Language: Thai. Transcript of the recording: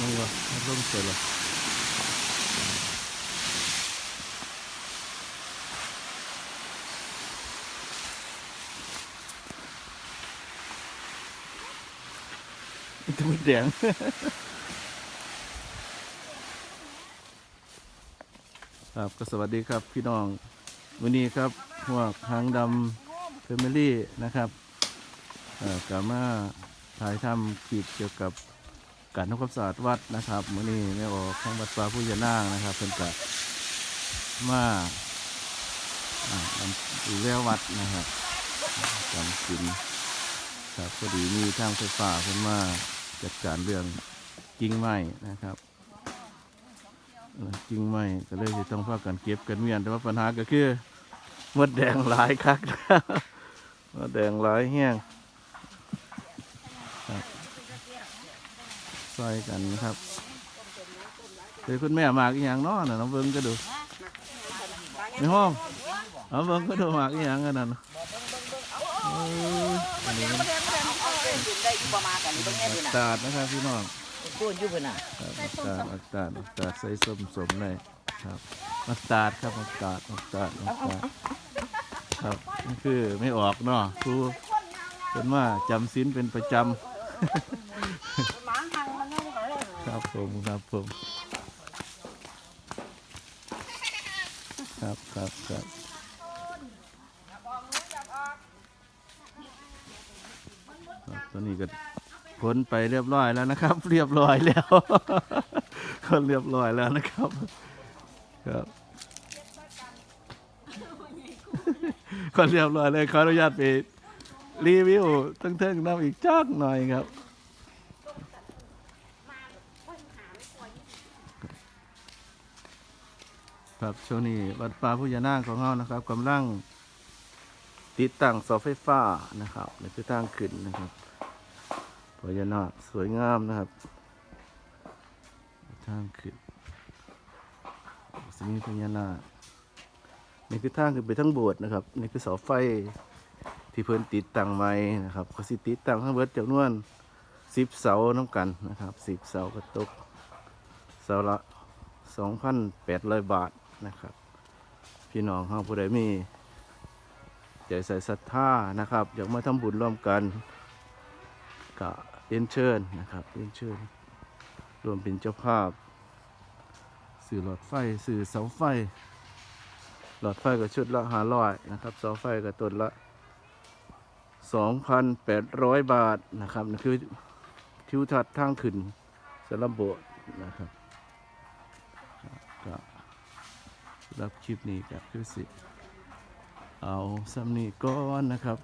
มึงวะร่มเสร็จแล้วตัวมดแดงครับก็สวัสดีครับพี่น้อง วันนี้ครับพวกทางดำเฟมิลี่นะครับเอ่อกามาถ่ายทำคลิปเกี่ยวกับ การทำความสะอาดวัดนะครับมื่อนี้ไม่ออกของวัดป่าผู้ยานางนะครับเป็นกะมาอ่าดูแลวัดนะครับจำสินครับพอดีมีทางไฟฟ้าเพิ่นมาจัดการเรื่องกิ่งไม้นะครับเออจริงไหมก็เลยสิต้องพากันเก็บกันเมียนแต่ว่าปัญหาก็คือมดแดงหลายคักมดแดงหลายแห้งครับ ใส่กันนะครับเดี๋ยวคุณแม่หมากอีหยังเนาะน่ะน้องเบิ้งก็ดูในห้องน้องเบิ้งก็ดูหมากอีหยังกันนั่นนะเอ้ยอันนี้ได้อยู่ประมาณกันนี่นตาดนะครับพี่น้องกูอยู่เพิ่นน่ะตาดอัตาดอัตาดใส่ส้มสมเลยครับมักตาดครับมักตาดมักตาดมักตาดครับนี่คือไม่ออกเนาะครูเป็นว่าจำศีลเป็นประจำ ผมครับผมครับครับครับครับตอนนี้ก็ขนไปเรียบร้อยแล้วนะครับ เรียบร้อยแล้วคนเรียบร้อยแล้วนะครับ ครับคนเรียบร้อยเลยขออนุญาตไปรีวิวตั้งเทิงน้ำอีกจักหน่อยครับ ครับช่วงนี้วัดป่าพุทธนางของเรานะครับกำลังติดตั้งเสาไฟฟ้านะครับในคือทางขึ้นนะครับพญานาคสวยงามนะครับทางขึ้นสมีพญานาคนี่คือทางขึ้นไปทั้งโบสถ์นะครับนี่คือเสาไฟที่เพิ่นติดตั้งไว้นะครับเขาสิติดตั้งทั้งเบิดจำนวนสิบเสาน้ำกันนะครับสิบเสากระตกเสาละสองพันแปดร้อยบาท นะครับ พี่น้องเฮาผู้ใดมีใจใส่ศรัทธานะครับ อยากมาทำบุญร่วมกันก็เรียนเชิญนะครับเรียนเชิญรวมเป็นเจ้าภาพ สื่อหลอดไฟสื่อเสาไฟ หลอดไฟก็ชุดละห้าร้อยนะครับเสาไฟก็ต้นละสองพันแปดร้อยบาทนะครับนั่นคือทิวทัศน์ทางขึ้นสลัมโบนะครับ รับคลิปนี้ก็คือสิ เอาสำนีก้อนนะครับ